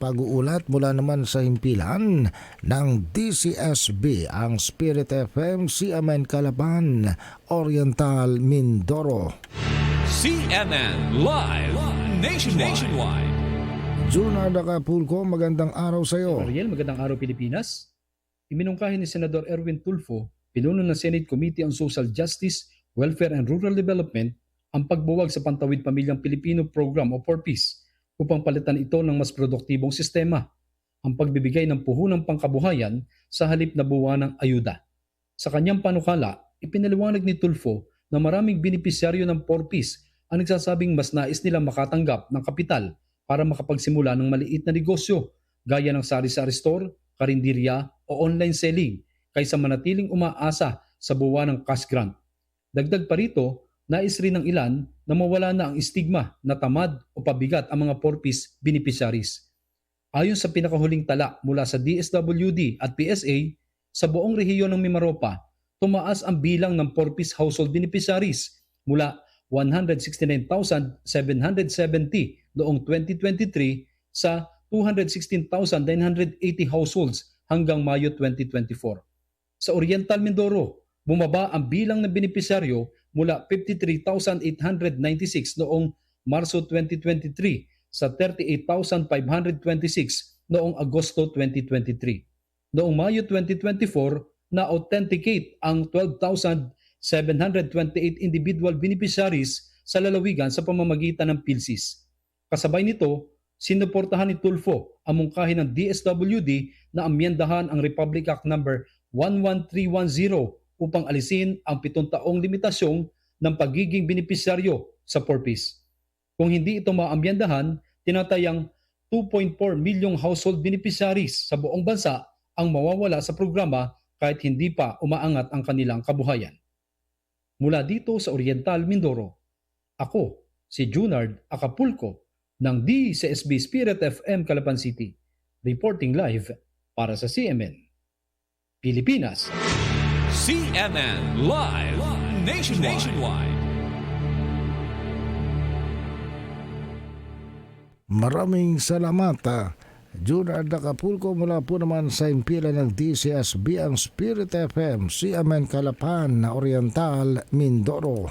pag-uulat mula naman sa himpilan ng DCSB ang Spirit FM CMN Calaban, Oriental Mindoro. CNN Live Nation Nationwide. Junard Acapulco, magandang araw sa iyo. Ariel, magandang araw Pilipinas. Iminungkahi ni Senador Erwin Tulfo, pinuno ng Senate Committee on Social Justice, Welfare and Rural Development, ang pagbuwag sa Pantawid Pamilyang Pilipino Program o 4Ps upang palitan ito ng mas produktibong sistema, ang pagbibigay ng puhunang pangkabuhayan sa halip na buwan ng ayuda. Sa kanyang panukala, ipinaliwanag ni Tulfo na maraming benepisyaryo ng 4Ps ang nagsasabing mas nais nilang makatanggap ng kapital para makapagsimula ng maliit na negosyo gaya ng sari-sari store, karinderya o online selling kaysa manatiling umaasa sa buwan ng cash grant. Dagdag pa rito, nais rin ng ilan na mawala na ang stigma na tamad o pabigat ang mga 4Ps beneficiaries. Ayon sa pinakahuling tala mula sa DSWD at PSA, sa buong rehiyon ng Mimaropa, tumaas ang bilang ng 4Ps household beneficiaries mula 169,770 noong 2023 sa 216,980 households hanggang Mayo 2024. Sa Oriental Mindoro, bumaba ang bilang ng benepisyaryo mula 53,896 noong Marso 2023 sa 38,526 noong Agosto 2023. Noong Mayo 2024, na-authenticate ang 12,728 individual beneficiaries sa lalawigan sa pamamagitan ng PILSIS. Kasabay nito, sinuportahan ni Tulfo ang mungkahi ng DSWD na amyendahan ang Republic Act No. 11310 upang alisin ang pitong taong limitasyon ng pagiging benepisyaryo sa 4Ps. Kung hindi ito maamyendahan, tinatayang 2.4 milyong household beneficiaries sa buong bansa ang mawawala sa programa kahit hindi pa umaangat ang kanilang kabuhayan. Mula dito sa Oriental Mindoro, ako si Junard Acapulco ng DCSB Spirit FM Calapan City, reporting live para sa CMN. Pilipinas. CNN Live Nation Nationwide. Maraming salamat. ah. Junard mula po naman sa himpilan ng DCSB ang Spirit FM CMN Calapan, Oriental Mindoro.